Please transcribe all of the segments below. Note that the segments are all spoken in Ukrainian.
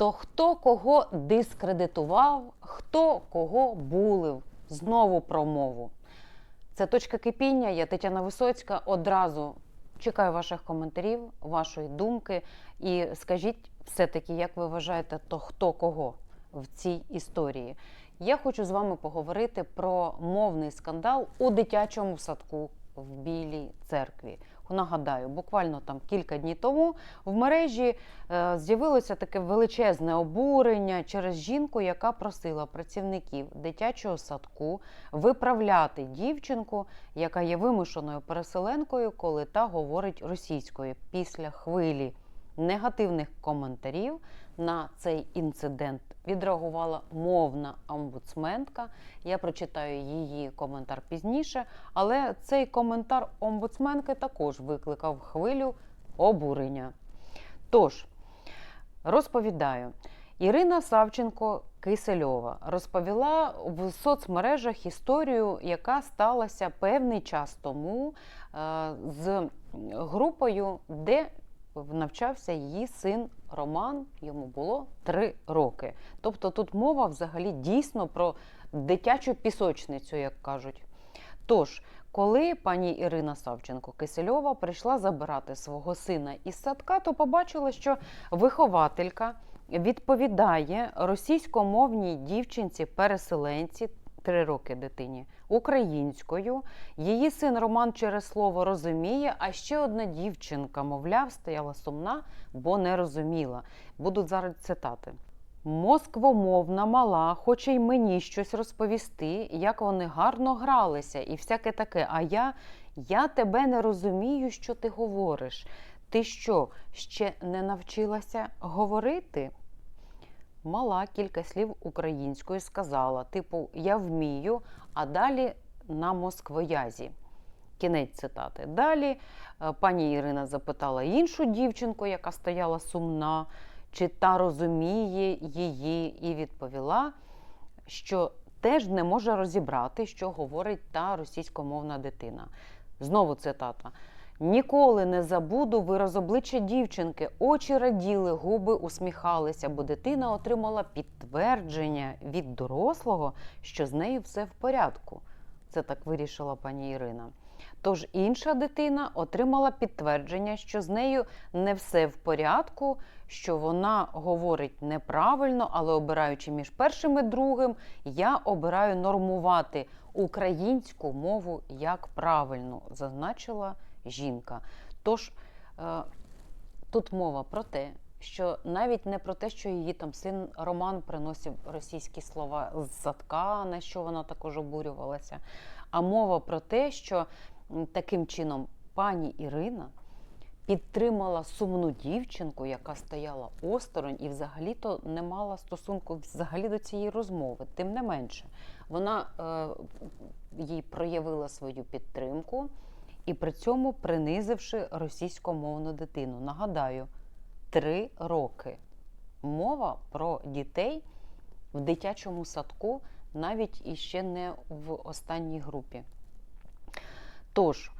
То хто кого дискредитував, хто кого булив? Знову про мову. Це точка кипіння. Я Тетяна Висоцька. Одразу чекаю ваших коментарів, вашої думки. І скажіть все-таки, як ви вважаєте, то хто кого в цій історії? Я хочу з вами поговорити про мовний скандал у дитячому садку в Білій церкві. Нагадаю, буквально там кілька днів тому в мережі е, з'явилося таке величезне обурення через жінку, яка просила працівників дитячого садку виправляти дівчинку, яка є вимушеною переселенкою, коли та говорить російською після хвилі негативних коментарів на цей інцидент. Відреагувала мовна омбудсменка. Я прочитаю її коментар пізніше, але цей коментар омбудсменки також викликав хвилю обурення. Тож, розповідаю, Ірина Савченко Кисельова розповіла в соцмережах історію, яка сталася певний час тому е, з групою, де навчався її син Роман, йому було три роки. Тобто тут мова взагалі дійсно про дитячу пісочницю, як кажуть. Тож, коли пані Ірина Савченко Кисельова прийшла забирати свого сина із садка, то побачила, що вихователька відповідає російськомовній дівчинці-переселенці. Три роки дитині українською. Її син Роман через слово розуміє, а ще одна дівчинка, мовляв, стояла сумна, бо не розуміла. Будуть зараз цитати. Москвомовна мала, хоче й мені щось розповісти, як вони гарно гралися, і всяке таке. А я, я тебе не розумію, що ти говориш. Ти що, ще не навчилася говорити? Мала кілька слів українською сказала, типу, я вмію, а далі на москвоязі. Кінець цитати. Далі е, пані Ірина запитала іншу дівчинку, яка стояла сумна, чи та розуміє її, і відповіла, що теж не може розібрати, що говорить та російськомовна дитина. Знову цитата. Ніколи не забуду вираз обличчя дівчинки. Очі раділи, губи усміхалися, бо дитина отримала підтвердження від дорослого, що з нею все в порядку. Це так вирішила пані Ірина. Тож інша дитина отримала підтвердження, що з нею не все в порядку, що вона говорить неправильно, але обираючи між першим і другим, я обираю нормувати українську мову як правильно, зазначила жінка. Тож е, тут мова про те, що навіть не про те, що її там син Роман приносив російські слова з садка, на що вона також обурювалася, а мова про те, що таким чином пані Ірина підтримала сумну дівчинку, яка стояла осторонь і взагалі-то не мала стосунку взагалі до цієї розмови. Тим не менше, вона е, їй проявила свою підтримку і при цьому принизивши російськомовну дитину. Нагадаю, три роки. Мова про дітей в дитячому садку, навіть іще не в останній групі. Тож,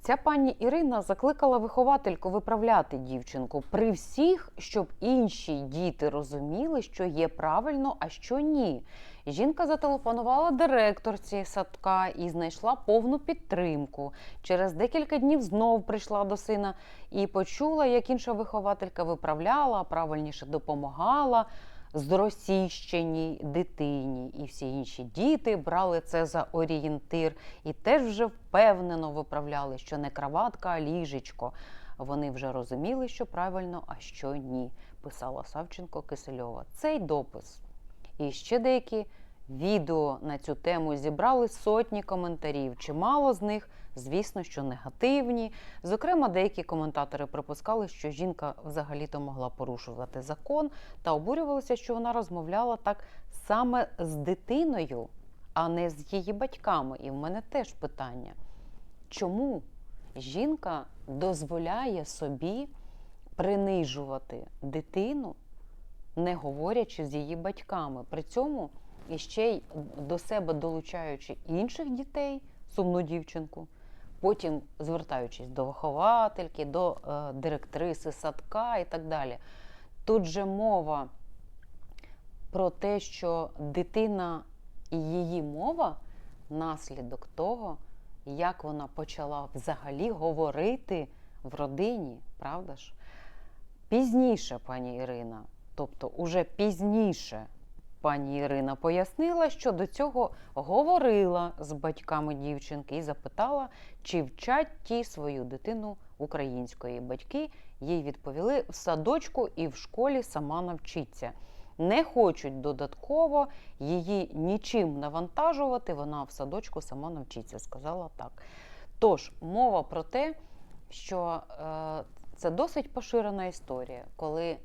ця пані Ірина закликала виховательку виправляти дівчинку при всіх, щоб інші діти розуміли, що є правильно, а що ні. Жінка зателефонувала директорці садка і знайшла повну підтримку. Через декілька днів знов прийшла до сина і почула, як інша вихователька виправляла, правильніше допомагала зросійщеній дитині. І всі інші діти брали це за орієнтир і теж вже впевнено виправляли, що не краватка, а ліжечко. Вони вже розуміли, що правильно, а що ні, писала Савченко Кисельова. Цей допис і ще деякі відео на цю тему зібрали сотні коментарів. Чимало з них, звісно, що негативні. Зокрема, деякі коментатори припускали, що жінка взагалі-то могла порушувати закон та обурювалися, що вона розмовляла так саме з дитиною, а не з її батьками. І в мене теж питання: чому жінка дозволяє собі принижувати дитину? не говорячи з її батьками. При цьому іще й до себе долучаючи інших дітей, сумну дівчинку, потім звертаючись до виховательки, до е, директриси садка і так далі. Тут же мова про те, що дитина і її мова наслідок того, як вона почала взагалі говорити в родині, правда ж? Пізніше, пані Ірина, тобто уже пізніше пані Ірина пояснила, що до цього говорила з батьками дівчинки і запитала, чи вчать ті свою дитину української. Батьки їй відповіли в садочку і в школі сама навчиться. Не хочуть додатково її нічим навантажувати, вона в садочку сама навчиться, сказала так. Тож, мова про те, що е, це досить поширена історія, коли е,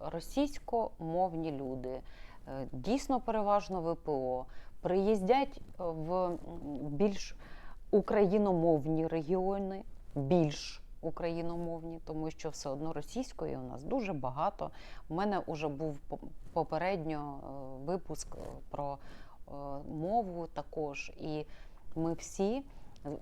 російськомовні люди, дійсно переважно ВПО, приїздять в більш україномовні регіони, більш україномовні, тому що все одно російської у нас дуже багато. У мене вже був попередньо е, випуск е, про е, мову також, і ми всі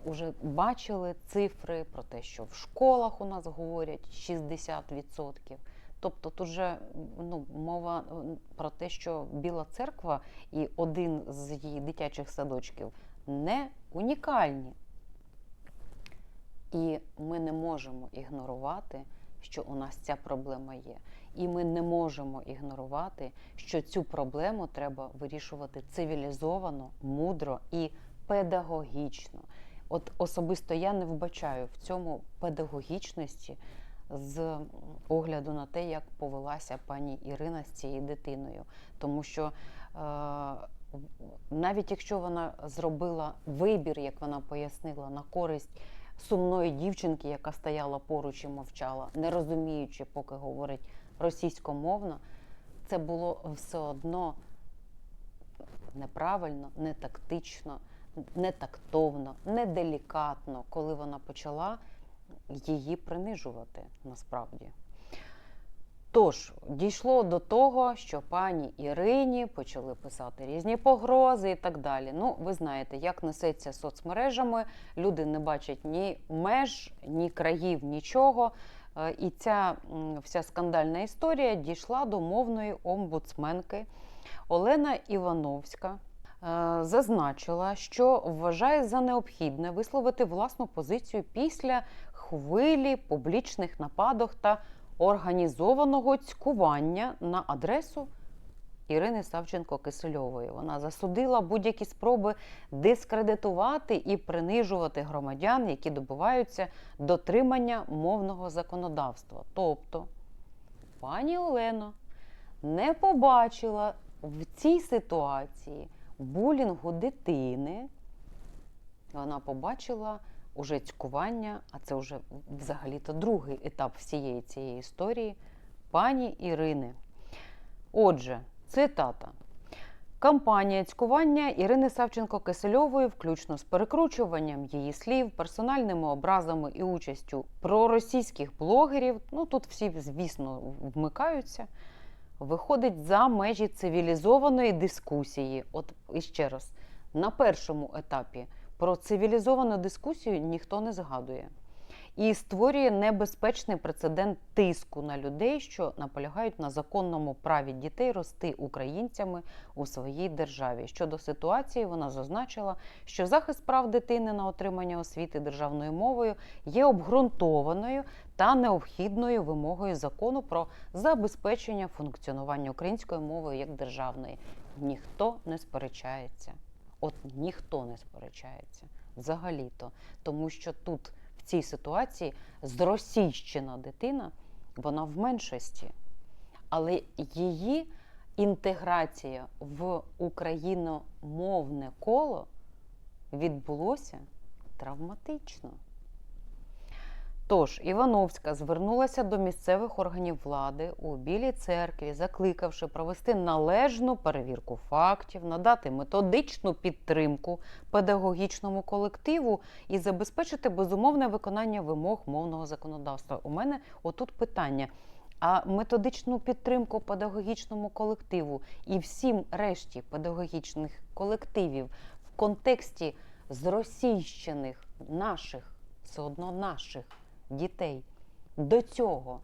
вже бачили цифри про те, що в школах у нас говорять 60%. Тобто тут же ну, мова е, про те, що Біла церква і один з її дитячих садочків не унікальні. І ми не можемо ігнорувати, що у нас ця проблема є. І ми не можемо ігнорувати, що цю проблему треба вирішувати цивілізовано, мудро і педагогічно. От особисто я не вбачаю в цьому педагогічності з огляду на те, як повелася пані Ірина з цією дитиною. Тому що е, навіть якщо вона зробила вибір, як вона пояснила, на користь сумної дівчинки, яка стояла поруч і мовчала, не розуміючи, поки говорить російськомовно, це було все одно неправильно, не тактично, не тактовно, не делікатно, коли вона почала її принижувати насправді. Тож, дійшло до того, що пані Ірині почали писати різні погрози і так далі. Ну, ви знаєте, як несеться соцмережами, люди не бачать ні меж, ні країв, нічого. Е, І ця вся скандальна історія дійшла до мовної омбудсменки Олена Івановська. е, Зазначила, що вважає за необхідне висловити власну позицію після хвилі публічних нападок та організованого цькування на адресу Ірини Савченко Кисельової. Вона засудила будь-які спроби дискредитувати і принижувати громадян, які добиваються дотримання мовного законодавства. Тобто, пані Олено не побачила в цій ситуації булінгу дитини. Вона побачила уже цькування, а це вже взагалі-то другий етап всієї цієї історії пані Ірини. Отже, цитата. Кампанія цькування Ірини Савченко-Кисельової, включно з перекручуванням її слів, персональними образами і участю проросійських блогерів, ну тут всі, звісно, вмикаються, виходить за межі цивілізованої дискусії. От іще раз, на першому етапі про цивілізовану дискусію ніхто не згадує. І створює небезпечний прецедент тиску на людей, що наполягають на законному праві дітей рости українцями у своїй державі. Щодо ситуації, вона зазначила, що захист прав дитини на отримання освіти державною мовою є обґрунтованою та необхідною вимогою закону про забезпечення функціонування української мови як державної. Ніхто не сперечається. От ніхто не сперечається взагалі-то, тому що тут в цій ситуації зросійщена дитина, вона в меншості, але її інтеграція в україномовне коло відбулося травматично. Тож Івановська звернулася до місцевих органів влади у Білій церкві, закликавши провести належну перевірку фактів, надати методичну підтримку педагогічному колективу і забезпечити безумовне виконання вимог мовного законодавства. У мене отут питання. А методичну підтримку педагогічному колективу і всім решті педагогічних колективів в контексті зросійщених наших, все одно наших дітей до цього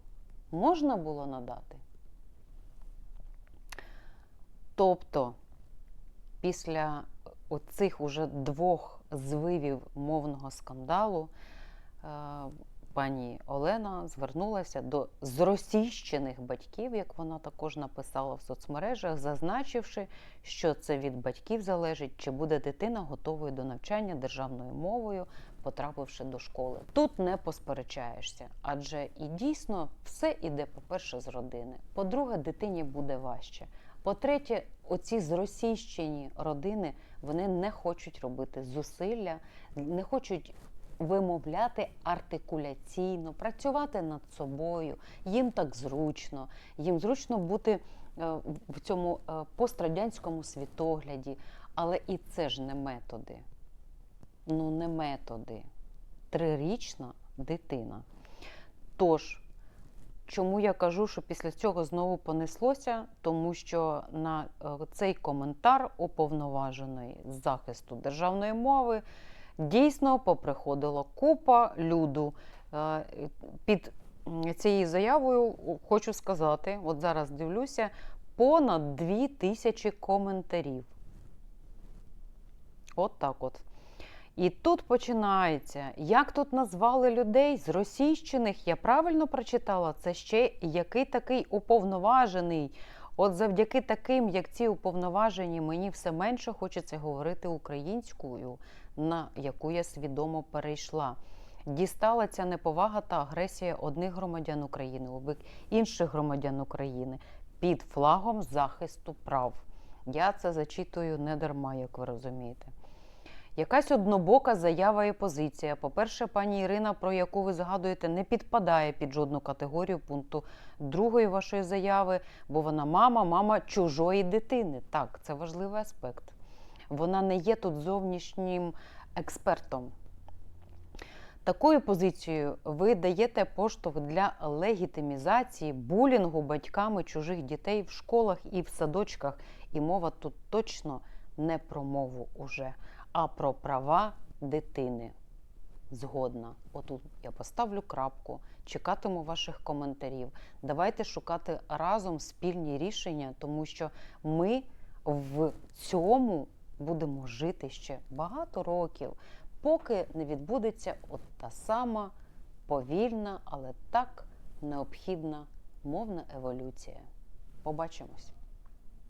можна було надати? Тобто, після оцих уже двох звивів мовного скандалу, е, пані Олена звернулася до зросійщених батьків, як вона також написала в соцмережах, зазначивши, що це від батьків залежить, чи буде дитина готовою до навчання державною мовою, потрапивши до школи. Тут не посперечаєшся, адже і дійсно все іде, по-перше, з родини. По-друге, дитині буде важче. По-третє, оці зросійщені родини вони не хочуть робити зусилля, не хочуть вимовляти артикуляційно, працювати над собою. Їм так зручно, їм зручно бути е, в цьому е, пострадянському світогляді. Але і це ж не методи. Ну, не методи. Трирічна дитина. Тож, чому я кажу, що після цього знову понеслося? Тому що на е, цей коментар уповноваженої з захисту державної мови дійсно поприходила купа люду. Е, Під цією заявою хочу сказати: от зараз дивлюся, понад дві тисячі коментарів. От так от. І тут починається, як тут назвали людей з російщених, я правильно прочитала, це ще який такий уповноважений. От завдяки таким, як ці уповноважені, мені все менше хочеться говорити українською, на яку я свідомо перейшла. Дістала ця неповага та агресія одних громадян України у інших громадян України під флагом захисту прав. Я це зачитую не дарма, як ви розумієте. Якась однобока заява і позиція. По-перше, пані Ірина, про яку ви згадуєте, не підпадає під жодну категорію пункту другої вашої заяви, бо вона мама, мама чужої дитини. Так, це важливий аспект. Вона не є тут зовнішнім експертом. Такою позицією ви даєте поштовх для легітимізації булінгу батьками чужих дітей в школах і в садочках. І мова тут точно не про мову уже, а про права дитини. Згодна. Отут я поставлю крапку, чекатиму ваших коментарів. Давайте шукати разом спільні рішення, тому що ми в цьому будемо жити ще багато років, поки не відбудеться от та сама повільна, але так необхідна мовна еволюція. Побачимось!